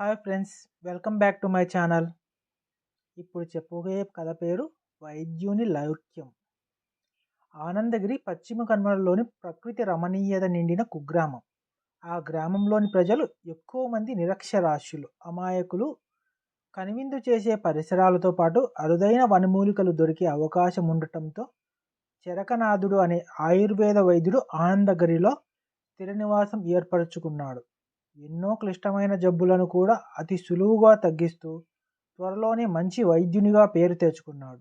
Hi friends welcome back to my channel. ఇప్పుడు చెప్పబోయే కథ పేరు వైద్యుని లౌక్యం. ఆనందగిరి పశ్చిమ కనుమలలోని ప్రకృతి రమణీయత నిండిన కుగ్రామం. ఆ గ్రామంలోని ప్రజలు ఎక్కువ మంది నిరక్షరాస్యులు అమాయకులు. కనువిందు చేసే పరిసరాలతో పాటు అరుదైన వనమూలికలు దొరికే అవకాశం ఉండటంతో చెరకనాథుడు అనే ఆయుర్వేద వైద్యుడు ఆనందగిరిలో తిరనివాసం ఏర్పరచుకున్నాడు. ఎన్నో క్లిష్టమైన జబ్బులను కూడా అతి సులువుగా తగ్గిస్తూ త్వరలోనే మంచి వైద్యునిగా పేరు తెచ్చుకున్నాడు.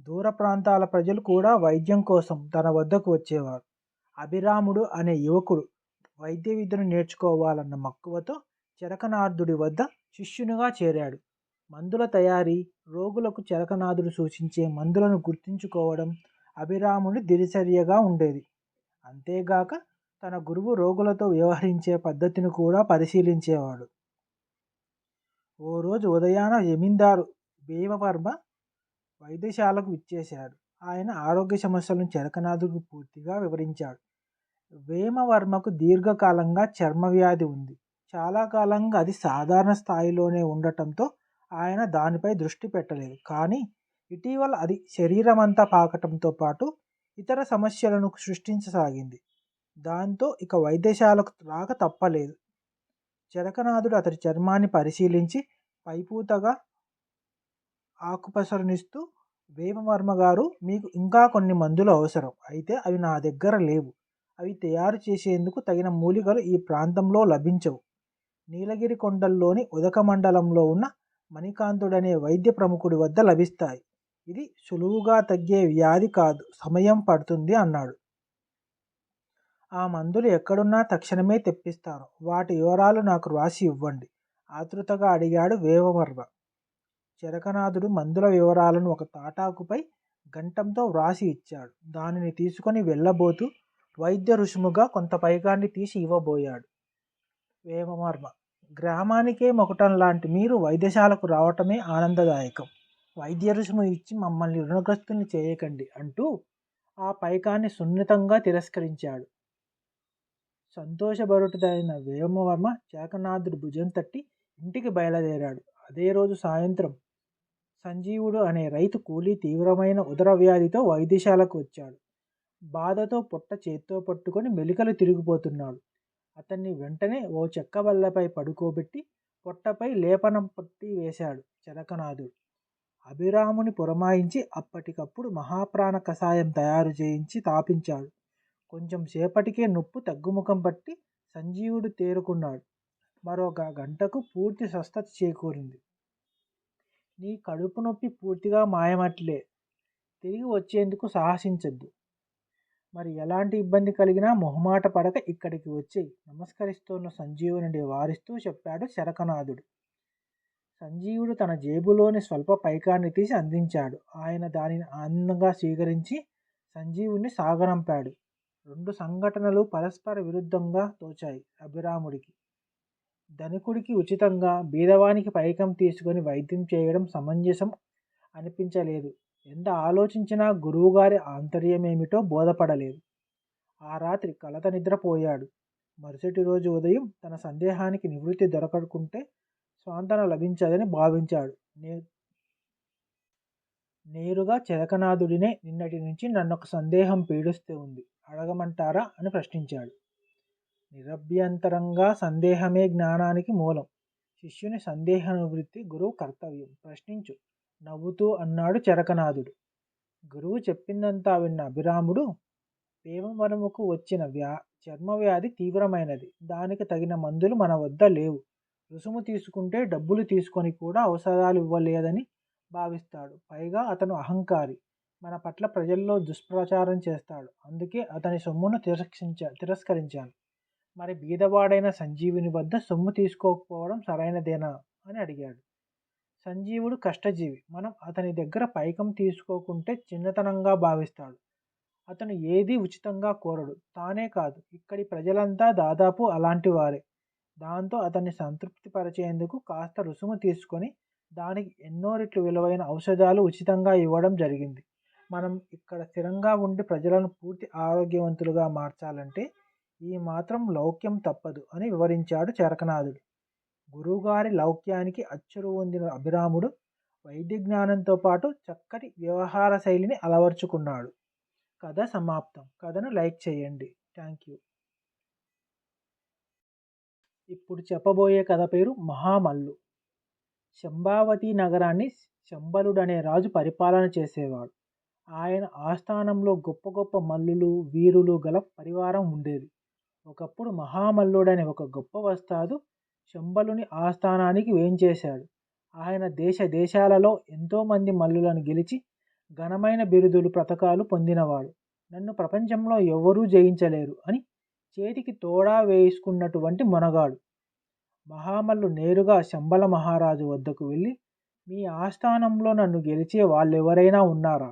దూర ప్రాంతాల ప్రజలు కూడా వైద్యం కోసం తన వద్దకు వచ్చేవారు. అభిరాముడు అనే యువకుడు వైద్య విద్యను నేర్చుకోవాలన్న మక్కువతో చరకనాథుడి వద్ద శిష్యునిగా చేరాడు. మందుల తయారీ రోగులకు చరకనాథుడు సూచించే మందులను గుర్తుంచుకోవడం అభిరాముడి దినచర్యగా ఉండేది. అంతేగాక తన గురువు రోగులతో వ్యవహరించే పద్ధతిని కూడా పరిశీలించేవాడు. ఓ రోజు ఉదయాన జమీందారు భీమవర్మ వైద్యశాలకు విచ్చేశాడు. ఆయన ఆరోగ్య సమస్యలను చరకనాథుడికి పూర్తిగా వివరించాడు. వేమవర్మకు దీర్ఘకాలంగా చర్మవ్యాధి ఉంది. చాలా కాలంగా అది సాధారణ స్థాయిలోనే ఉండటంతో ఆయన దానిపై దృష్టి పెట్టలేదు. కానీ ఇటీవల అది శరీరమంతా పాకటంతో పాటు ఇతర సమస్యలను సృష్టించసాగింది. దాంతో ఇక వైద్యశాలకు రాక తప్పలేదు. చరకనాథుడు అతడి చర్మాన్ని పరిశీలించి పైపూతగా ఆకుపసరనిస్తూ వేమవర్మ గారు మీకు ఇంకా కొన్ని మందులు అవసరం. అయితే అవి నా దగ్గర లేవు. అవి తయారు చేసేందుకు తగిన మూలికలు ఈ ప్రాంతంలో లభించవు. నీలగిరి కొండల్లోని ఉదక మండలంలో ఉన్న మణికాంతుడనే వైద్య ప్రముఖుడి వద్ద లభిస్తాయి. ఇది సులువుగా తగ్గే వ్యాధి కాదు. సమయం పడుతుంది అన్నాడు. ఆ మందులు ఎక్కడున్నా తక్షణమే తెప్పిస్తాను. వాటి వివరాలు నాకు రాసి ఇవ్వండి. ఆతృతగా అడిగాడు వేమవర్మ. చెరకనాథుడు మందుల వివరాలను ఒక తాటాకుపై గంటంతో వ్రాసి ఇచ్చాడు. దానిని తీసుకొని వెళ్ళబోతూ వైద్య రుసుముగా కొంత పైకాన్ని తీసి ఇవ్వబోయాడు. వేమవర్మ. గ్రామానికే మొకటం లాంటి మీరు వైద్యశాలకు రావటమే ఆనందదాయకం. వైద్య రుసుము ఇచ్చి మమ్మల్ని రుణగ్రస్తుల్ని చేయకండి అంటూ ఆ పైకాన్ని సున్నితంగా తిరస్కరించాడు. సంతోషభరుటుడైన వేమవర్మ చేకనాథుడు భుజం తట్టి ఇంటికి బయలుదేరాడు. అదే రోజు సాయంత్రం సంజీవుడు అనే రైతు కూలీ తీవ్రమైన ఉదర వ్యాధితో వైద్యశాలకు వచ్చాడు. బాధతో పొట్ట చేత్తో పట్టుకొని మెలికలు తిరిగిపోతున్నాడు. అతన్ని వెంటనే ఓ చెక్క బల్లపై పడుకోబెట్టి పొట్టపై లేపనం పట్టి వేశాడు చరకనాథుడు అభిరాముని పురమాయించి అప్పటికప్పుడు మహాప్రాణ కషాయం తయారు చేయించి తాపించాడు. కొంచెం సేపటికే నొప్పు తగ్గుముఖం పట్టి సంజీవుడు తేరుకున్నాడు. మరొక గంటకు పూర్తి స్వస్థత చేకూరింది. నీ కడుపు నొప్పి పూర్తిగా మాయమట్లే. తిరిగి వచ్చేందుకు సాహసించద్దు. మరి ఎలాంటి ఇబ్బంది కలిగినా మొహమాట పడక ఇక్కడికి వచ్చి నమస్కరిస్తున్న సంజీవునిని వారిస్తూ చెప్పాడు శరకనాథుడు. సంజీవుడు తన జేబులోని స్వల్ప పైకాన్ని తీసి అందించాడు. ఆయన దానిని ఆనందంగా స్వీకరించి సంజీవుని సాగనంపాడు. రెండు సంఘటనలు పరస్పర విరుద్ధంగా తోచాయి అభిరాముడికి. ధనికుడికి ఉచితంగా బీదవానికి పైకం తీసుకొని వైద్యం చేయడం సమంజసం అనిపించలేదు. ఎంత ఆలోచించినా గురువుగారి ఆంతర్యమేమిటో బోధపడలేదు. ఆ రాత్రి కలత నిద్రపోయాడు. మరుసటి రోజు ఉదయం తన సందేహానికి నివృత్తి దొరకకుంటే స్వాంతన లభించదని భావించాడు. నే నేరుగా చెరకనాథుడినే నిన్నటి నుంచి నన్ను ఒక సందేహం పీడిస్తూ ఉంది. అడగమంటారా అని ప్రశ్నించాడు. నిరభ్యంతరంగా సందేహమే జ్ఞానానికి మూలం. శిష్యుని సందేహానువృత్తి గురువు కర్తవ్యం. ప్రశ్నించు. నవ్వుతూ అన్నాడు చరకనాథుడు. గురువు చెప్పిందంతా విన్న అభిరాముడు పేమవరముకు వచ్చిన వ్యా చర్మవ్యాధి తీవ్రమైనది. దానికి తగిన మందులు మన వద్ద లేవు. రుసుము తీసుకుంటే డబ్బులు తీసుకొని కూడా ఔషధాలు ఇవ్వలేదని భావిస్తాడు. పైగా అతను అహంకారి. మన పట్ల ప్రజల్లో దుష్ప్రచారం చేస్తాడు. అందుకే అతని సొమ్మును తిరస్కరించా తిరస్కరించాను మరి బీదవాడైన సంజీవుని వద్ద సొమ్ము తీసుకోకపోవడం సరైనదేనా? అని అడిగాడు. సంజీవుడు కష్టజీవి. మనం అతని దగ్గర పైకం తీసుకోకుంటే చిన్నతనంగా భావిస్తాడు. అతను ఏదీ ఉచితంగా కోరడు. తానే కాదు ఇక్కడి ప్రజలంతా దాదాపు అలాంటి వారే. దాంతో అతన్ని సంతృప్తిపరిచేందుకు కాస్త రుసుము తీసుకొని దానికి ఎన్నో రెట్లు విలువైన ఔషధాలు ఉచితంగా ఇవ్వడం జరిగింది. మనం ఇక్కడ స్థిరంగా ఉండి ప్రజలను పూర్తి ఆరోగ్యవంతులుగా మార్చాలంటే ఈ మాత్రం లౌక్యం తప్పదు అని వివరించాడు చరకనాథుడు. గురువుగారి లౌక్యానికి అచ్చురు పొందిన అభిరాముడు వైద్య జ్ఞానంతో పాటు చక్కటి వ్యవహార శైలిని అలవర్చుకున్నాడు. కథ సమాప్తం. కథను లైక్ చేయండి. Thank you. ఇప్పుడు చెప్పబోయే కథ పేరు మహామల్లు. శంభావతి నగరాన్ని శంబలుడనే రాజు పరిపాలన చేసేవాడు. ఆయన ఆస్థానంలో గొప్ప గొప్ప మల్లులు వీరులు గల పరివారం ఉండేది. ఒకప్పుడు మహామల్లుడనే ఒక గొప్ప వస్తాదు శంబలుని ఆస్థానానికి వేంచేశాడు. ఆయన దేశ దేశాలలో ఎంతోమంది మల్లులను గెలిచి ఘనమైన బిరుదులు పథకాలు పొందినవాడు. నన్ను ప్రపంచంలో ఎవరూ జయించలేరు అని చేతికి తోడా వేసుకున్నటువంటి మొనగాడు. మహామల్లు నేరుగా శంబల మహారాజు వద్దకు వెళ్ళి మీ ఆస్థానంలో నన్ను గెలిచే వాళ్ళెవరైనా ఉన్నారా?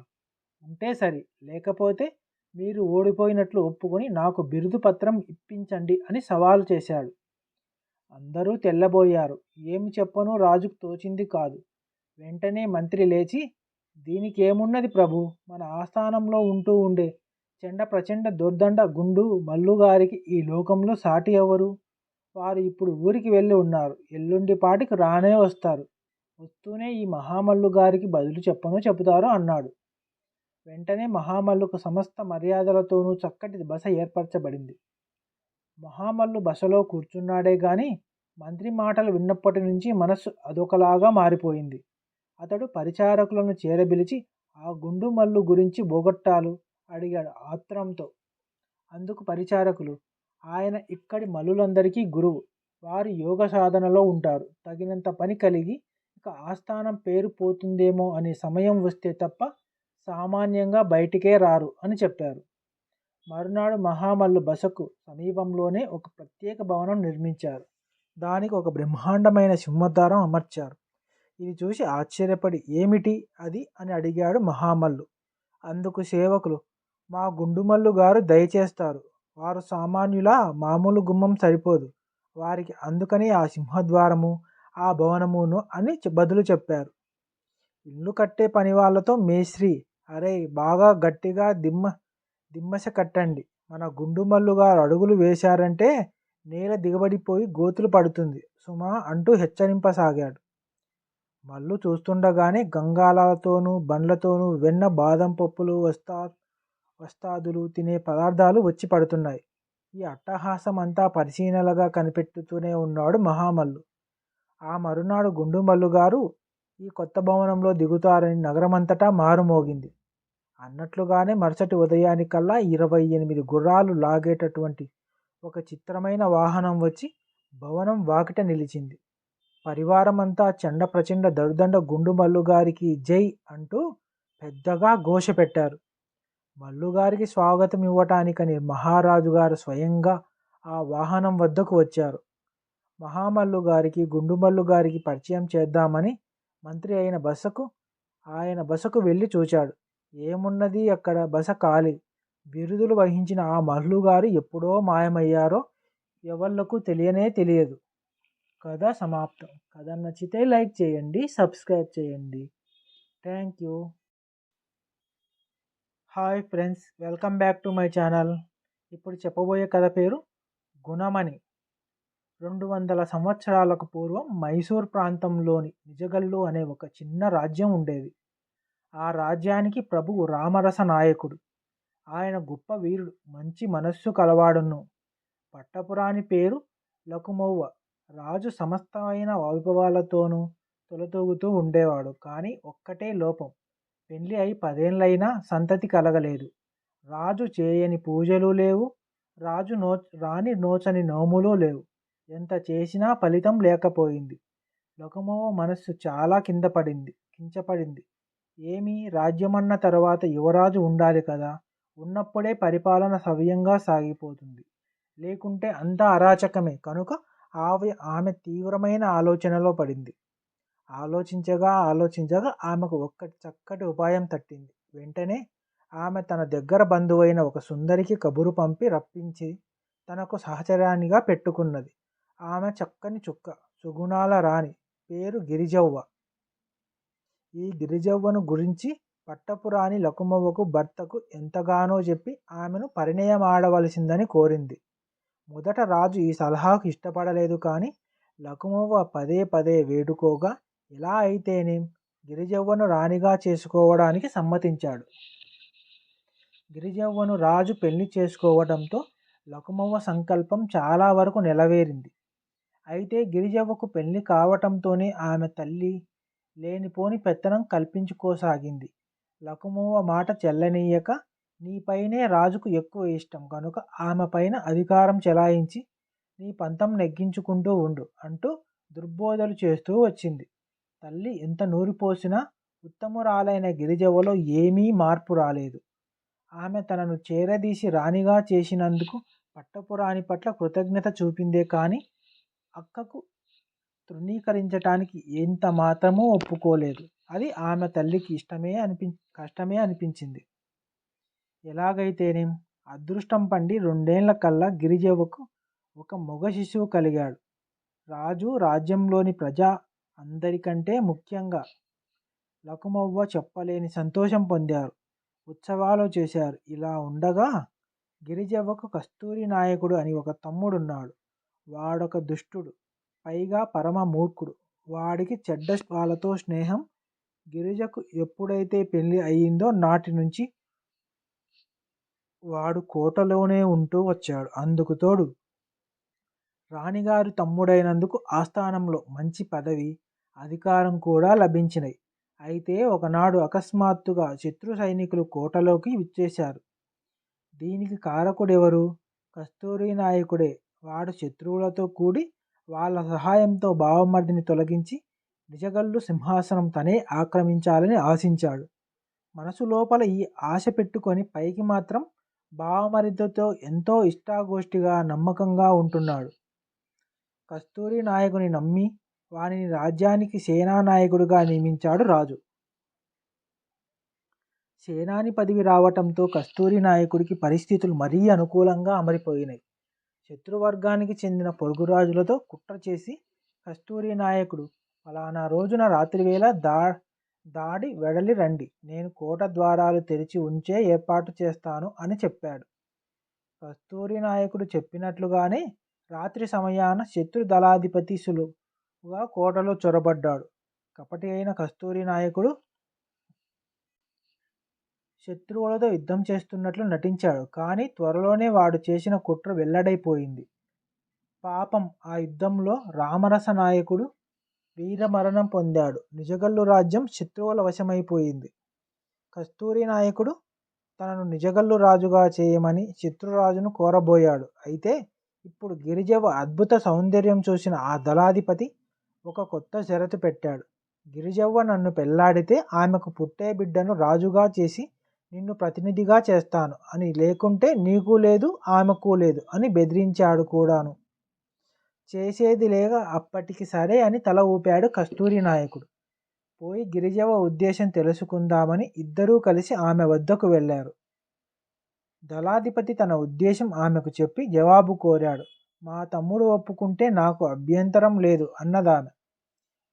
ఉంటే సరి. లేకపోతే మీరు ఓడిపోయినట్లు ఒప్పుకొని నాకు బిరుదు పత్రం ఇప్పించండి అని సవాలు చేశాడు. అందరూ తెల్లబోయారు. ఏమి చెప్పనో రాజుకు తోచింది కాదు. వెంటనే మంత్రి లేచి దీనికేమున్నది ప్రభు? మన ఆస్థానంలో ఉంటూ ఉండే చెండ ప్రచండ దుర్దండ గుండు మల్లుగారికి ఈ లోకంలో సాటి ఎవరు? వారు ఇప్పుడు ఊరికి వెళ్ళి ఉన్నారు. ఎల్లుండి పాటికి రానే వస్తారు. వస్తూనే ఈ మహామల్లు గారికి బదులు చెప్పను చెబుతారు అన్నాడు. వెంటనే మహామల్లుకు సమస్త మర్యాదలతోనూ చక్కటి బస ఏర్పరచబడింది. మహామల్లు బసలో కూర్చున్నాడే గాని మంత్రి మాటలు విన్నప్పటి నుంచి మనస్సు అదొకలాగా మారిపోయింది. అతడు పరిచారకులను చేరబిలిచి ఆ గుండు మల్లు గురించి బోగొట్టాలు అడిగాడు ఆత్రంతో. అందుకు పరిచారకులు ఆయన ఇక్కడి మల్లులందరికీ గురువు. వారు యోగ సాధనలో ఉంటారు. తగినంత పని కలిగి ఇక ఆస్థానం పేరు పోతుందేమో అనే సమయం వస్తే తప్ప సామాన్యంగా బయటికే రారు అని చెప్పారు. మరునాడు మహామల్లు బసకు సమీపంలోనే ఒక ప్రత్యేక భవనం నిర్మించారు. దానికి ఒక బ్రహ్మాండమైన సింహద్వారం అమర్చారు. ఇది చూసి ఆశ్చర్యపడి ఏమిటి అది? అని అడిగాడు మహామల్లు. అందుకు సేవకులు మా గుండుమల్లు గారు దయచేస్తారు. వారు సామాన్యుల? మామూలు గుమ్మం సరిపోదు. వారికి అందుకని ఆ సింహద్వారము ఆ భవనమును అని బదులు చెప్పారు. ఇల్లు కట్టే పని వాళ్ళతో మేస్త్రి అరే బాగా గట్టిగా దిమ్మ దిమ్మశ కట్టండి. మన గుండుమల్లు గారు అడుగులు వేశారంటే నేల దిగబడిపోయి గోతులు పడుతుంది. సుమా అంటూ హెచ్చరింపసాగాడు. మల్లు చూస్తుండగానే గంగాలతోనూ బండ్లతోనూ వెన్న బాదం పప్పులు వస్తా వస్తాదులు తినే పదార్థాలు వచ్చి పడుతున్నాయి. ఈ అట్టహాసం అంతా పరిశీలనగా కనిపెట్టుతూనే ఉన్నాడు మహామల్లు. ఆ మరునాడు గుండుమల్లు గారు ఈ కొత్త భవనంలో దిగుతారని నగరమంతటా మారుమోగింది. అన్నట్లుగానే మరుసటి ఉదయానికల్లా ఇరవై ఎనిమిది గుర్రాలు లాగేటటువంటి ఒక చిత్రమైన వాహనం వచ్చి భవనం వాకిట నిలిచింది. పరివారమంతా చండ ప్రచండ దరుదండ గుండు మల్లుగారికి జై అంటూ పెద్దగా ఘోష పెట్టారు. మల్లుగారికి స్వాగతం ఇవ్వటానికని మహారాజు గారు స్వయంగా ఆ వాహనం వద్దకు వచ్చారు. మహామల్లు గారికి గుండుమల్లు గారికి పరిచయం చేద్దామని మంత్రి అయిన బసకు ఆయన బసకు వెళ్ళి చూచాడు. ఏమున్నది అక్కడ బస ఖాళీ బిరుదులు వహించిన ఆ మల్లుగారు ఎప్పుడో మాయమయ్యారో ఎవళ్ళకు తెలియనే తెలియదు. కథ సమాప్తం. కథ నచ్చితే లైక్ చేయండి సబ్స్క్రైబ్ చేయండి. Thank you. Hi friends welcome back to my channel. ఇప్పుడు చెప్పబోయే కథ పేరు గుణమణి. రెండు వందల సంవత్సరాలకు పూర్వం మైసూర్ ప్రాంతంలోని నిజగల్లు అనే ఒక చిన్న రాజ్యం ఉండేది. ఆ రాజ్యానికి ప్రభువు రామరస నాయకుడు. ఆయన గొప్ప వీరుడు మంచి మనస్సు కలవాడును. పట్టపురాణి పేరు లకుమవ్వ. రాజు సమస్తమైన వైభవాలతోనూ తొలతూగుతూ ఉండేవాడు. కానీ ఒక్కటే లోపం. పెళ్ళి అయి పదేళ్ళైనా సంతతి కలగలేదు. రాజు చేయని పూజలు లేవు. రాజు నో రాని నోచని నోములు లేవు. ఎంత చేసినా ఫలితం లేకపోయింది. లకుమవ్వ మనస్సు చాలా కింద పడింది కించపడింది. ఏమి రాజ్యమన్న తర్వాత యువరాజు ఉండాలి కదా. ఉన్నప్పుడే పరిపాలన సవ్యంగా సాగిపోతుంది. లేకుంటే అంతా అరాచకమే. కనుక ఆమె ఆమె తీవ్రమైన ఆలోచనలో పడింది. ఆలోచించగా ఆలోచించగా ఆమెకు ఒక్కటి చక్కటి ఉపాయం తట్టింది. వెంటనే ఆమె తన దగ్గర బంధువైన ఒక సుందరికి కబురు పంపి రప్పించి తనకు సహచరానిగా పెట్టుకున్నది. ఆమె చక్కని చుక్క సుగుణాల రాణి పేరు గిరిజవ్వ. ఈ గిరిజవ్వను గురించి పట్టపురాణి లకుమవ్వకు భర్తకు ఎంతగానో చెప్పి ఆమెను పరిణయమాడవలసిందని కోరింది. మొదట రాజు ఈ సలహాకు ఇష్టపడలేదు కానీ లకుమవ్వ పదే పదే వేడుకోగా ఎలా అయితేనేం? గిరిజవ్వను రాణిగా చేసుకోవడానికి సమ్మతించాడు. గిరిజవ్వను రాజు పెళ్ళి చేసుకోవడంతో లకుమవ్వ సంకల్పం చాలా వరకు నెలవేరింది. అయితే గిరిజవ్వకు పెళ్ళి కావటంతోనే ఆమె తల్లి లేనిపోని పెత్తనం కల్పించుకోసాగింది. లకుమవ్వ మాట చెల్లనీయక నీపైనే రాజుకు ఎక్కువ ఇష్టం. కనుక ఆమె పైన అధికారం చెలాయించి నీ పంతం నెగ్గించుకుంటూ ఉండు అంటూ దుర్బోధలు చేస్తూ వచ్చింది. తల్లి ఎంత నూరిపోసినా ఉత్తమురాలైన గిరిజవ్వలో ఏమీ మార్పు రాలేదు. ఆమె తనను చేరదీసి రాణిగా చేసినందుకు పట్టపురాణి పట్ల కృతజ్ఞత చూపిందే కానీ అక్కకు తృణీకరించటానికి ఎంత మాత్రమూ ఒప్పుకోలేదు. అది ఆమె తల్లికి ఇష్టమే అనిపి కష్టమే అనిపించింది. ఎలాగైతేనేం? అదృష్టం పండి రెండేళ్ళ కల్లా గిరిజవ్వకు ఒక మగ శిశువు కలిగాడు. రాజు రాజ్యంలోని ప్రజ అందరికంటే ముఖ్యంగా లకుమవ్వ చెప్పలేని సంతోషం పొందారు. ఉత్సవాలు చేశారు. ఇలా ఉండగా గిరిజవ్వకు కస్తూరి నాయకుడు అని ఒక తమ్ముడున్నాడు. వాడొక దుష్టుడు. పైగా పరమ మూర్ఖుడు వాడికి చెడ్డ వాళ్ళతో స్నేహం గిరిజకు ఎప్పుడైతే పెళ్ళి అయ్యిందో నాటి నుంచి వాడు కోటలోనే ఉంటూ వచ్చాడు. అందుకు తోడు రాణిగారు తమ్ముడైనందుకు ఆస్థానంలో మంచి పదవి అధికారం కూడా లభించినాయి అయితే ఒకనాడు అకస్మాత్తుగా శత్రు సైనికులు కోటలోకి విచ్చేశారు. దీనికి కారకుడెవరు? కస్తూరి నాయకుడే. వాడు శత్రువులతో కూడి వాళ్ళ సహాయంతో బావమర్దిని తొలగించి నిజగల్లు సింహాసనం తనే ఆక్రమించాలని ఆశించాడు. మనసు లోపల ఈ ఆశ పెట్టుకొని పైకి మాత్రం బావమరిదితో ఎంతో ఇష్టాగోష్ఠిగా నమ్మకంగా ఉంటున్నాడు. కస్తూరి నాయకుని నమ్మి వానిని రాజ్యానికి సేనానాయకుడిగా నియమించాడు రాజు. సేనాని పదవి రావటంతో కస్తూరి నాయకుడికి పరిస్థితులు మరీ అనుకూలంగా అమరిపోయినాయి. శత్రువర్గానికి చెందిన పొరుగు రాజులతో కుట్ర చేసి కస్తూరి నాయకుడు ఫలానా రోజున రాత్రివేళ దా దాడి వెడలి రండి. నేను కోట ద్వారాలు తెరిచి ఉంచే ఏర్పాటు చేస్తాను అని చెప్పాడు. కస్తూరి నాయకుడు చెప్పినట్లుగానే రాత్రి సమయాన శత్రు దళాధిపతి సులువుగా కోటలో చొరబడ్డాడు. కపటి అయిన కస్తూరి నాయకుడు శత్రువులతో యుద్ధం చేస్తున్నట్లు నటించాడు. కానీ త్వరలోనే వాడు చేసిన కుట్ర వెల్లడైపోయింది. పాపం ఆ యుద్ధంలో రామరస నాయకుడు వీరమరణం పొందాడు. నిజగల్లు రాజ్యం శత్రువుల వశమైపోయింది. కస్తూరి నాయకుడు తనను నిజగల్లు రాజుగా చేయమని శత్రురాజును కోరబోయాడు. అయితే ఇప్పుడు గిరిజవ అద్భుత సౌందర్యం చూసిన ఆ దళాధిపతి ఒక కొత్త షరతు పెట్టాడు. గిరిజవ్వ నన్ను పెళ్ళాడితే ఆమెకు పుట్టే బిడ్డను రాజుగా చేసి నిన్ను ప్రతినిధిగా చేస్తాను అని లేకుంటే నీకు లేదు ఆమెకు లేదు అని బెదిరించాడు కూడాను. చేసేది లేక అప్పటికి సరే అని తల ఊపాడు కస్తూరి నాయకుడు. పోయి గిరిజవ ఉద్దేశం తెలుసుకుందామని ఇద్దరూ కలిసి ఆమె వద్దకు వెళ్ళారు. దళాధిపతి తన ఉద్దేశం ఆమెకు చెప్పి జవాబు కోరాడు. మా తమ్ముడు ఒప్పుకుంటే నాకు అభ్యంతరం లేదు అన్నదామె.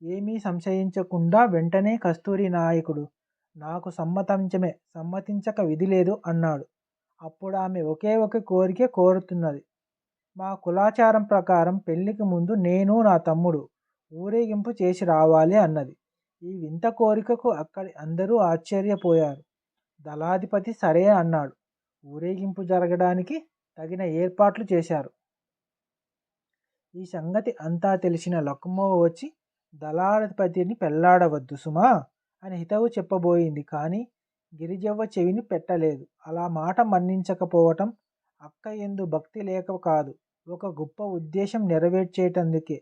ఏమీ సంశయించకుండా వెంటనే కస్తూరి నాయకుడు నాకు సమ్మతించమే సమ్మతించక విధి లేదు అన్నాడు. అప్పుడు ఆమె ఒకే ఒక కోరిక కోరుతున్నది. మా కులాచారం ప్రకారం పెళ్ళికి ముందు నేను నా తమ్ముడు ఊరేగింపు చేసి రావాలి అన్నది. ఈ వింత కోరికకు అక్కడి అందరూ ఆశ్చర్యపోయారు. దళాధిపతి సరే అన్నాడు. ఊరేగింపు జరగడానికి తగిన ఏర్పాట్లు చేశారు. ఈ సంగతి అంతా తెలిసిన లక్మవ్వ వచ్చి దళాధిపతిని పెళ్ళాడవద్దు సుమా! అని హితవు చెప్పబోయింది. కానీ గిరిజవ్వ చెవిని పెట్టలేదు. అలా మాట మన్నించకపోవటం అక్క ఎందు భక్తి లేక కాదు. ఒక గొప్ప ఉద్దేశం నెరవేర్చేటందుకే.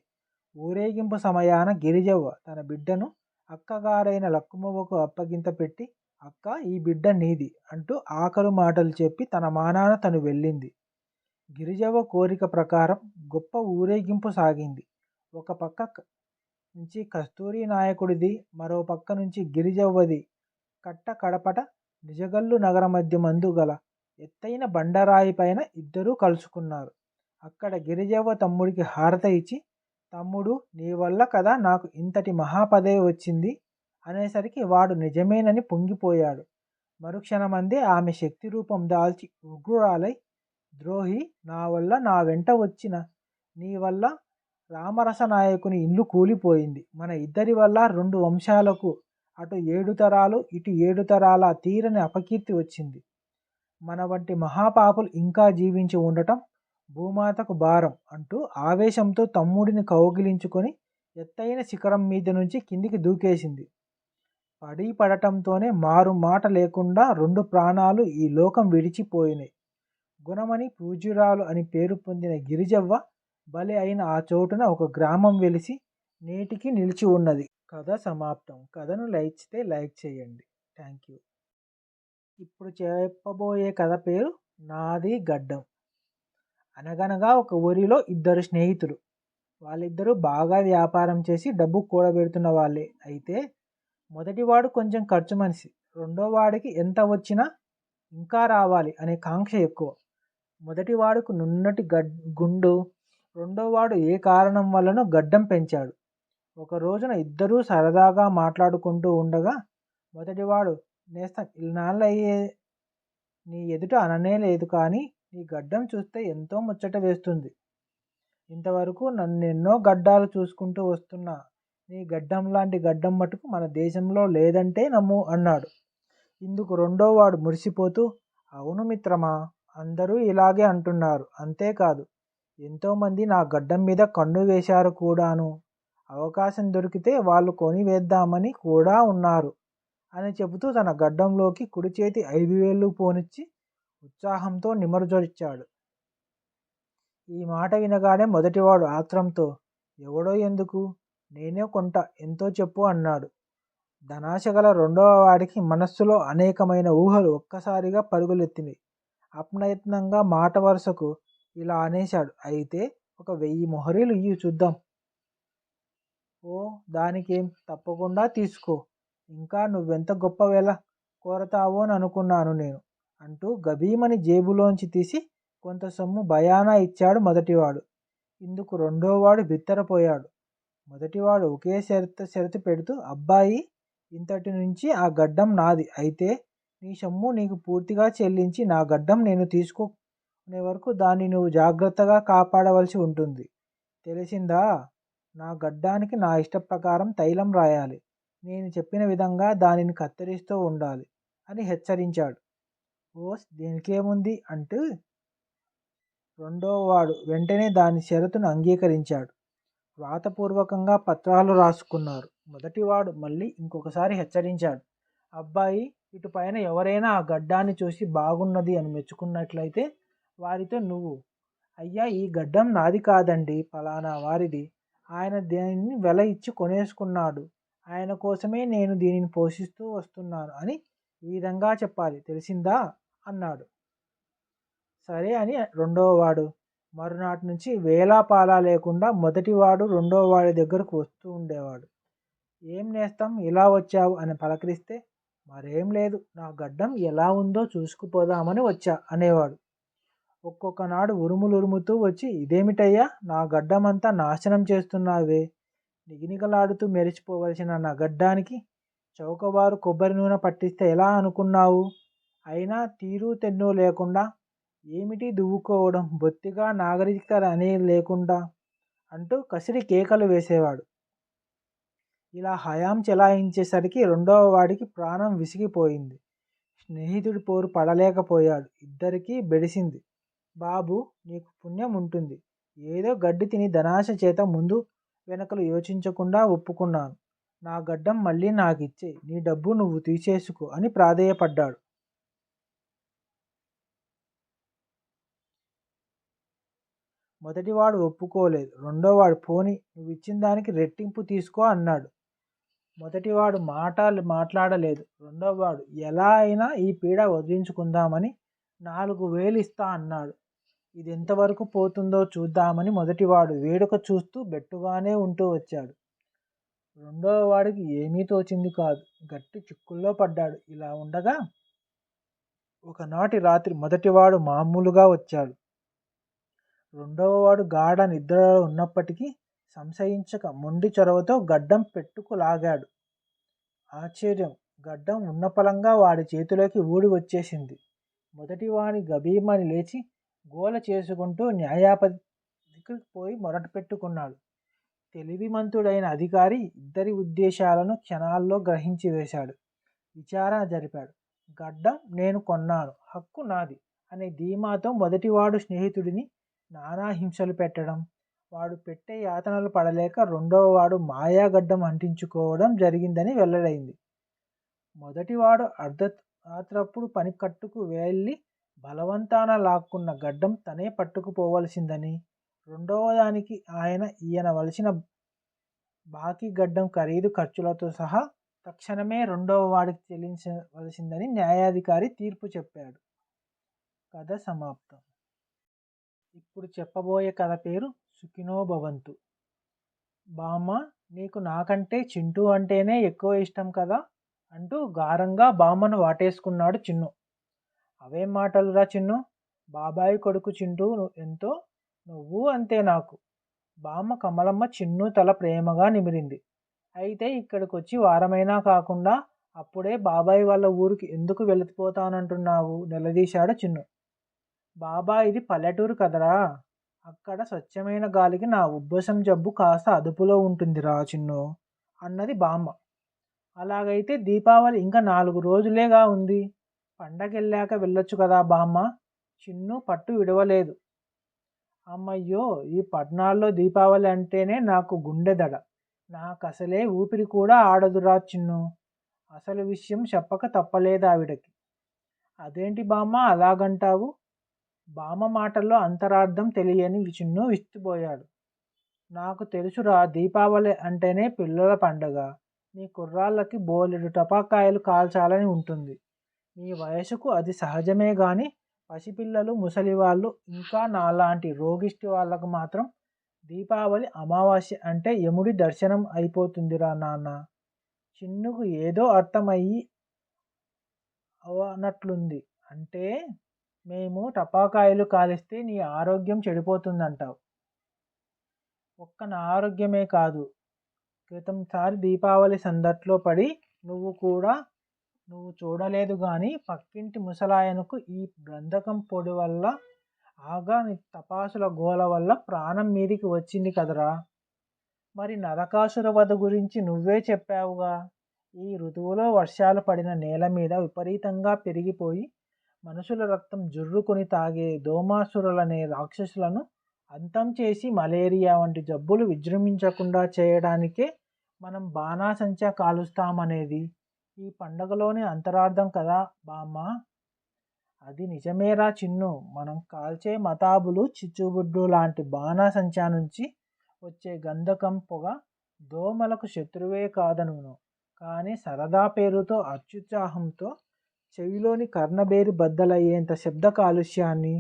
ఊరేగింపు సమయాన గిరిజవ్వ తన బిడ్డను అక్కగారైన లక్కుమవ్వకు అప్పగింత పెట్టి అక్క ఈ బిడ్డ నీది అంటూ ఆఖరు మాటలు చెప్పి తన మానాన తను వెళ్ళింది. గిరిజవ్వ కోరిక ప్రకారం గొప్ప ఊరేగింపు సాగింది. ఒక పక్క నుంచి కస్తూరి నాయకుడిది మరో పక్క నుంచి గిరిజవ్వది. కట్ట కడపట నిజగల్లు నగర మధ్య మందు గల ఎత్తైన బండరాయి పైన ఇద్దరూ కలుసుకున్నారు. అక్కడ గిరిజవ్వ తమ్ముడికి హారత ఇచ్చి తమ్ముడు నీ వల్ల కదా నాకు ఇంతటి మహాపదవి వచ్చింది అనేసరికి వాడు నిజమేనని పొంగిపోయాడు. మరుక్షణమందే ఆమె శక్తి రూపం దాల్చి ఉగ్రురాలై ద్రోహి నా వల్ల నా వెంట వచ్చిన నీ వల్ల రామరస నాయకుని ఇల్లు కూలిపోయింది. మన ఇద్దరి వల్ల రెండు వంశాలకు అటు ఏడు తరాలు ఇటు ఏడు తరాల తీరని అపకీర్తి వచ్చింది. మన వంటి మహాపాపులు ఇంకా జీవించి ఉండటం భూమాతకు భారం అంటూ ఆవేశంతో తమ్ముడిని కౌగిలించుకొని ఎత్తైన శిఖరం మీద నుంచి కిందికి దూకేసింది. పడి పడటంతోనే మారు మాట లేకుండా రెండు ప్రాణాలు ఈ లోకం విడిచిపోయినాయి. గుణమని పూజ్యురాలు అని పేరు పొందిన గిరిజవ్వ బలి అయిన ఆ చోటున ఒక గ్రామం వెలిసి నేటికి నిలిచి ఉన్నది. కథ సమాప్తం. కథను లైక్స్తే లైక్ చేయండి. Thank you. ఇప్పుడు చెప్పబోయే కథ పేరు నాది గడ్డం. అనగనగా ఒక ఊరిలో ఇద్దరు స్నేహితులు. వాళ్ళిద్దరూ బాగా వ్యాపారం చేసి డబ్బు కూడబెడుతున్న వాళ్ళే. అయితే మొదటివాడు కొంచెం ఖర్చు మనిషి. రెండో వాడికి ఎంత వచ్చినా ఇంకా రావాలి అనే కాంక్ష ఎక్కువ. మొదటివాడుకు నున్నటి గడ్ గుండు రెండోవాడు ఏ కారణం వల్లనో గడ్డం పెంచాడు. ఒక రోజున ఇద్దరూ సరదాగా మాట్లాడుకుంటూ ఉండగా మొదటివాడు నేస్తం ఇన్నాళ్ళయ్యే నీ ఎదుట అననే లేదు కానీ నీ గడ్డం చూస్తే ఎంతో ముచ్చట వేస్తుంది. ఇంతవరకు నన్ను ఎన్నో గడ్డాలు చూసుకుంటూ వస్తున్నా నీ గడ్డం లాంటి గడ్డం మటుకు మన దేశంలో లేదంటే నమ్ము అన్నాడు. ఇందుకు రెండోవాడు మురిసిపోతూ అవును మిత్రమా అందరూ ఇలాగే అంటున్నారు అంతేకాదు. ఎంతోమంది నా గడ్డం మీద కన్ను వేశారు కూడాను. అవకాశం దొరికితే వాళ్ళు కొని వేద్దామని కూడా ఉన్నారు అని చెబుతూ తన గడ్డంలోకి కుడి చేతి ఐదు వేళ్ళు పోనిచ్చి ఉత్సాహంతో నిమరుజొచ్చాడు. ఈ మాట వినగానే మొదటివాడు ఆత్రంతో ఎవడో ఎందుకు? నేనే కొంట ఎంతో చెప్పు అన్నాడు. ధనాశగల రెండవ వాడికి మనస్సులో అనేకమైన ఊహలు ఒక్కసారిగా పరుగులెత్తినాయి అప్రయత్నంగా మాట వరుసకు ఇలా అనేశాడు. అయితే ఒక వెయ్యి మొహరీలు ఇవి చూద్దాం. ఓ దానికేం? తప్పకుండా తీసుకో. ఇంకా నువ్వెంత గొప్ప వేళ కోరతావో అని అనుకున్నాను నేను అంటూ గభీమని జేబులోంచి తీసి కొంత సొమ్ము భయానా ఇచ్చాడు మొదటివాడు. ఇందుకు రెండోవాడు బిత్తరపోయాడు. మొదటివాడు ఒకే షరతు షరతు పెడుతూ అబ్బాయి ఇంతటి నుంచి ఆ గడ్డం నాది. అయితే నీ సొమ్ము నీకు పూర్తిగా చెల్లించి నా గడ్డం నేను తీసుకో అనే వరకు దాన్ని నువ్వు జాగ్రత్తగా కాపాడవలసి ఉంటుంది. తెలిసిందా? నా గడ్డానికి నా ఇష్ట ప్రకారం తైలం రాయాలి. నేను చెప్పిన విధంగా దానిని కత్తిరిస్తూ ఉండాలి అని హెచ్చరించాడు. ఓస్ దీనికేముంది అంటూ రెండో వాడు వెంటనే దాని షరతును అంగీకరించాడు. వ్రాతపూర్వకంగా పత్రాలు రాసుకున్నారు. మొదటివాడు మళ్ళీ ఇంకొకసారి హెచ్చరించాడు. అబ్బాయి ఇటు పైన ఎవరైనా ఆ గడ్డాన్ని చూసి బాగున్నది అని మెచ్చుకున్నట్లయితే వారితో నువ్వు. అయ్యా ఈ గడ్డం నాది కాదండి ఫలానా వారిది. ఆయన దీనిని వెల ఇచ్చి కొనేసుకున్నాడు. ఆయన కోసమే నేను దీనిని పోషిస్తూ వస్తున్నాను అని ఈ విధంగా చెప్పాలి. తెలిసిందా? అన్నాడు. సరే అని రెండవవాడు మరునాటి నుంచి వేలాపాలా లేకుండా మొదటివాడు రెండవ వాడి దగ్గరకు వస్తూ ఉండేవాడు. ఏం నేస్తాం? ఇలా వచ్చావు అని పలకరిస్తే మరేం లేదు నా గడ్డం ఎలా ఉందో చూసుకుపోదామని వచ్చా అనేవాడు. ఒక్కొక్క నాడు ఉరుములు ఉరుముతూ వచ్చి ఇదేమిటయ్యా? నా గడ్డమంతా నాశనం చేస్తున్నావే. నిగినిగలాడుతూ మెరిచిపోవలసిన నా గడ్డానికి చౌకబారు కొబ్బరి నూనె పట్టిస్తే ఎలా అనుకున్నావు? అయినా తీరు తెన్ను లేకుండా ఏమిటి దువ్వుకోవడం? బొత్తిగా నాగరికత అనే లేకుండా అంటూ కసిరి కేకలు వేసేవాడు. ఇలా హయాం చెలాయించేసరికి రెండవ వాడికి ప్రాణం విసిగిపోయింది. స్నేహితుడి పోరు పడలేకపోయాడు. ఇద్దరికీ బెడిసింది. బాబు నీకు పుణ్యం ఉంటుంది. ఏదో గడ్డి తిని ధనాశ చేత ముందు వెనకలు యోచించకుండా ఒప్పుకున్నాను. నా గడ్డం మళ్ళీ నాకు నీ డబ్బు నువ్వు తీసేసుకో అని ప్రాధేయపడ్డాడు. మొదటివాడు ఒప్పుకోలేదు. రెండోవాడు పోని నువ్వు ఇచ్చిన దానికి రెట్టింపు తీసుకో అన్నాడు. మొదటివాడు మాటలు మాట్లాడలేదు. రెండోవాడు ఎలా అయినా ఈ పీడ వదిలించుకుందామని నాలుగు వేలు ఇస్తా అన్నాడు. ఇది ఎంతవరకు పోతుందో చూద్దామని మొదటివాడు వేడుక చూస్తూ బెట్టుగానే ఉంటూ వచ్చాడు. రెండవ వాడికి ఏమీ తోచింది కాదు. గట్టి చిక్కుల్లో పడ్డాడు. ఇలా ఉండగా ఒకనాటి రాత్రి మొదటివాడు మామూలుగా వచ్చాడు. రెండవవాడు గాఢ నిద్రలో ఉన్నప్పటికీ సంశయించక మొండి చొరవతో గడ్డం పెట్టుకు లాగాడు. ఆశ్చర్యం! గడ్డం ఉన్నపలంగా వాడి చేతిలోకి ఊడి వచ్చేసింది. మొదటివాడి గభీమని లేచి గోల చేసుకుంటూ న్యాయాపతికి పోయి మొరట పెట్టుకున్నాడు తెలివిమంతుడైన అధికారి ఇద్దరి ఉద్దేశాలను క్షణాల్లో గ్రహించి వేశాడు. విచారణ జరిపాడు. గడ్డం నేను కొన్నాను. హక్కు నాది అనే ధీమాతో మొదటివాడు స్నేహితుడిని నానా హింసలు పెట్టడం, వాడు పెట్టే యాతనలు పడలేక రెండోవాడు మాయాగడ్డం అంటించుకోవడం జరిగిందని వెల్లడైంది. మొదటివాడు అర్ధరాత్రప్పుడు పనికట్టుకు వెళ్ళి బలవంతాన లాక్కున్న గడ్డం తనే పట్టుకుపోవలసిందని, రెండవదానికి ఆయన ఇయ్యవలసిన బాకీ గడ్డం ఖరీదు ఖర్చులతో సహా తక్షణమే రెండవ వాడికి చెల్లించవలసిందని న్యాయాధికారి తీర్పు చెప్పాడు. కథ సమాప్తం. ఇప్పుడు చెప్పబోయే కథ పేరు 'సుఖినో భవంతు'. బామ్మ నీకు నాకంటే చింటూ అంటేనే ఎక్కువ ఇష్టం కదా అంటూ గారంగా బామ్మను వాటేసుకున్నాడు చిన్ను. అవేం మాటలురా చిన్ను బాబాయి కొడుకు చింటూ ఎంతో, నువ్వు అంతే నాకు. బామ్మ కమలమ్మ చిన్ను తల ప్రేమగా నిమిరింది. అయితే ఇక్కడికొచ్చి వారమైనా కాకుండా అప్పుడే బాబాయ్ వాళ్ళ ఊరికి ఎందుకు వెళిపోతానంటున్నావు నిలదీశాడు చిన్ను. బాబాయిది పల్లెటూరు కదరా! అక్కడ స్వచ్ఛమైన గాలికి నా ఉబ్బసం జబ్బు కాస్త అదుపులో ఉంటుందిరా చిన్ను అన్నది బామ్మ. అలాగైతే దీపావళి ఇంకా నాలుగు రోజులేగా ఉంది. పండగెళ్ళాక వెళ్ళొచ్చు కదా బామ్మ చిన్ను పట్టు విడవలేదు. అమ్మయ్యో! ఈ పట్నాల్లో దీపావళి అంటేనే నాకు గుండెదడ నాకు నాకసలే ఊపిరి కూడా ఆడదురా చిన్ను అసలు విషయం చెప్పక తప్పలేదు ఆవిడకి అదేంటి బామ్మ అలాగంటావు? బామ్మ మాటల్లో అంతరార్థం తెలియని చిన్ను విస్తుపోయాడు నాకు తెలుసురా దీపావళి అంటేనే పిల్లల పండగ. నీ కుర్రాళ్ళకి బోలెడు టపాకాయలు కాల్చాలని ఉంటుంది. మీ వయసుకు అది సహజమే కానీ పసిపిల్లలు, ముసలివాళ్ళు, ఇంకా నాలాంటి రోగిష్టి వాళ్ళకు మాత్రం దీపావళి అమావాస్య అంటే యముడి దర్శనం అయిపోతుందిరా నాన్నా! చిన్నుకు ఏదో అర్థమయ్యి అవనట్లుంది. అంటే మేము టపాకాయలు కాలిస్తే నీ ఆరోగ్యం చెడిపోతుందంటావు ఒక్క నా ఆరోగ్యమే కాదు. క్రితంసారి దీపావళి సందట్లో పడి నువ్వు కూడా నువ్వు చూడలేదు గాని పక్కింటి ముసలాయనకు ఈ గంధకం పొడి వల్ల ఆగాని తపాసుల గోల వల్ల ప్రాణం మీదికి వచ్చింది కదరా! మరి నరకాసుర వధ గురించి నువ్వే చెప్పావుగా? ఈ ఋతువులో వర్షాలు పడిన నేల మీద విపరీతంగా పెరిగిపోయి మనుషుల రక్తం జుర్రుకొని తాగే దోమాసురులనే రాక్షసులను అంతం చేసి మలేరియా వంటి జబ్బులు విజృంభించకుండా చేయడానికే మనం బాణాసంచా కాలుస్తామనేది ఈ పండగలోని అంతరార్థం కదా బామ్మా! అది నిజమేరా చిన్ను మనం కాల్చే మతాబులు, చిచ్చుబుడ్డు లాంటి బాణాసంచా నుంచి వచ్చే గంధకం పొగ దోమలకు శత్రువే కాదనును. కానీ సరదా పేరుతో అత్యుత్సాహంతో చెవిలోని కర్ణబేరి బద్దలయ్యేంత శబ్ద కాలుష్యాన్ని,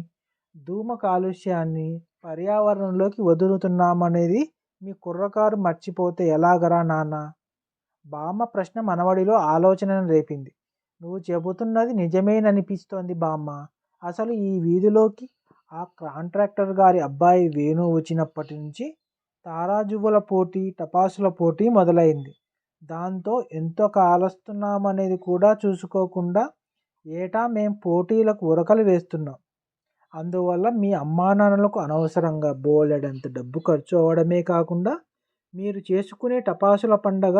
ధూమ కాలుష్యాన్ని పర్యావరణంలోకి వదులుతున్నామనేది మీ కుర్రకారు మర్చిపోతే ఎలాగరా నాన్నా! బామ్మ ప్రశ్న మనవడిలో ఆలోచనను రేపింది. నువ్వు చెబుతున్నది నిజమేననిపిస్తోంది బామ్మ అసలు ఈ వీధిలోకి ఆ కాంట్రాక్టర్ గారి అబ్బాయి వేణు వచ్చినప్పటి నుంచి తారాజువుల పోటీ, టపాసుల పోటీ మొదలైంది. దాంతో ఎంతో కాలుస్తున్నామనేది కూడా చూసుకోకుండా ఏటా మేం పోటీలకు ఉరకలు వేస్తున్నాం. అందువల్ల మీ అమ్మానాన్నలకు అనవసరంగా బోలెడంత డబ్బు ఖర్చు అవడమే కాకుండా మీరు చేసుకునే టపాసుల పండగ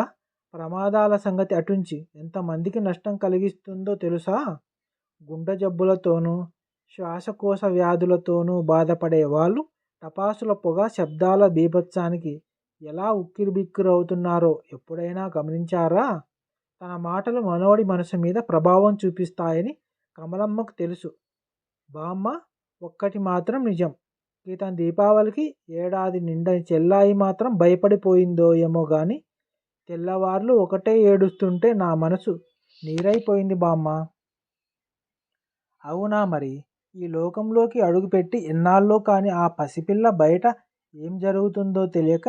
ప్రమాదాల సంగతి అటుంచి ఎంతమందికి నష్టం కలిగిస్తుందో తెలుసా? గుండె జబ్బులతోనూ, శ్వాసకోశ వ్యాధులతోనూ బాధపడే వాళ్ళు టపాసుల పొగ, శబ్దాల బీభత్సానికి ఎలా ఉక్కిరిబిక్కిరవుతున్నారో ఎప్పుడైనా గమనించారా? తన మాటలు మనోడి మనసు మీద ప్రభావం చూపిస్తాయని కమలమ్మకు తెలుసు. బామ్మ ఒక్కటి మాత్రం నిజం. క్రితం దీపావళికి ఏడాది నిండని చెల్లాయి మాత్రం భయపడిపోయిందో ఏమో కానీ తెల్లవార్లు ఒకటే ఏడుస్తుంటే నా మనసు నీరైపోయింది బామ్మ అవునా మరి! ఈ లోకంలోకి అడుగుపెట్టి ఎన్నాళ్ళో కానీ ఆ పసిపిల్ల బయట ఏం జరుగుతుందో తెలియక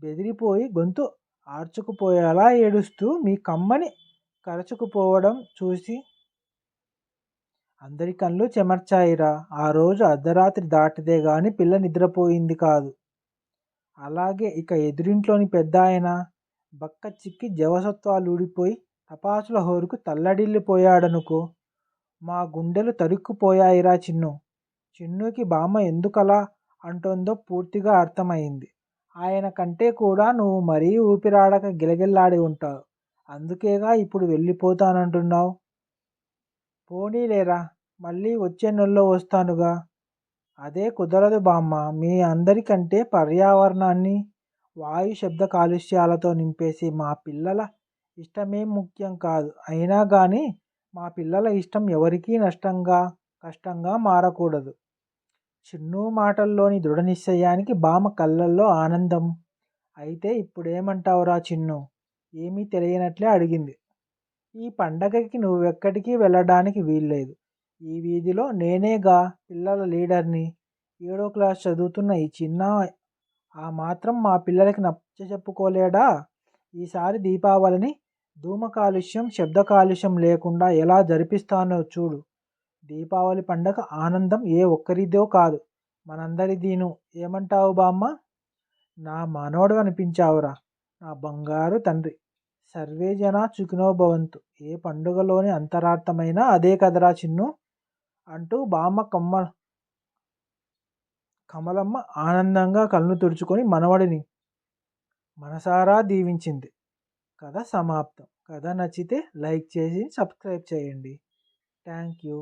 బెదిరిపోయి గొంతు ఆర్చుకుపోయేలా ఏడుస్తూ మీ కమ్మని కరచుకుపోవడం చూసి అందరి కళ్ళు చెమర్చాయిరా! ఆ రోజు అర్ధరాత్రి దాటిదే గాని పిల్ల నిద్రపోయింది కాదు. అలాగే ఇక ఎదురింట్లోని పెద్దాయన బక్కచిక్కి జవసత్వాలూడిపోయి తపాసుల హోరుకు తల్లడిల్లిపోయాడనుకో. మా గుండెలు తరుక్కుపోయాయిరా చిన్ను. చిన్నుకి బామ్మ ఎందుకలా అంటోందో పూర్తిగా అర్థమైంది. ఆయన కంటే కూడా నువ్వు మరీ ఊపిరాడక గిలగిల్లాడి ఉంటావు. అందుకేగా ఇప్పుడు వెళ్ళిపోతానంటున్నావు? పోనీలేరా మళ్ళీ వచ్చే నెలలో వస్తానుగా. అదే కుదరదు బామ్మ. మీ అందరికంటే పర్యావరణాన్ని వాయు శబ్ద కాలుష్యాలతో నింపేసి మా పిల్లల ఇష్టమేం ముఖ్యం కాదు. అయినా కానీ మా పిల్లల ఇష్టం ఎవరికీ నష్టంగా కష్టంగా మారకూడదు. చిన్ను మాటల్లోని దృఢ నిశ్చయానికి బామ కళ్ళల్లో ఆనందం. అయితే ఇప్పుడేమంటావురా చిన్ను? ఏమీ తెలియనట్లే అడిగింది. ఈ పండగకి నువ్వెక్కడికి వెళ్ళడానికి వీల్లేదు. ఈ వీధిలో నేనేగా పిల్లల లీడర్ని ఏడో క్లాస్ చదువుతున్న ఈ చిన్న ఆ మాత్రం మా పిల్లలకి నచ్చ చెప్పుకోలేడా? ఈసారి దీపావళిని ధూమ కాలుష్యం శబ్ద కాలుష్యం లేకుండా ఎలా జరిపిస్తానో చూడు. దీపావళి పండగ ఆనందం ఏ ఒక్కరిదో కాదు. మనందరిదీను ఏమంటావు బామ్మ? నా మనోడు అనిపించావురా నా బంగారు తండ్రి. సర్వే జన సుఖినో భవంతు ఏ పండుగలోని అంతరార్థమైనా అదే కదరా చిన్ను. అంటూ బామ్మ కమ్మ కమలమ్మ ఆనందంగా కళ్ళు తుడుచుకొని మనవడిని మనసారా దీవించింది. కథ సమాప్తం. కథ నచ్చితే లైక్ చేసి సబ్స్క్రైబ్ చేయండి. Thank you.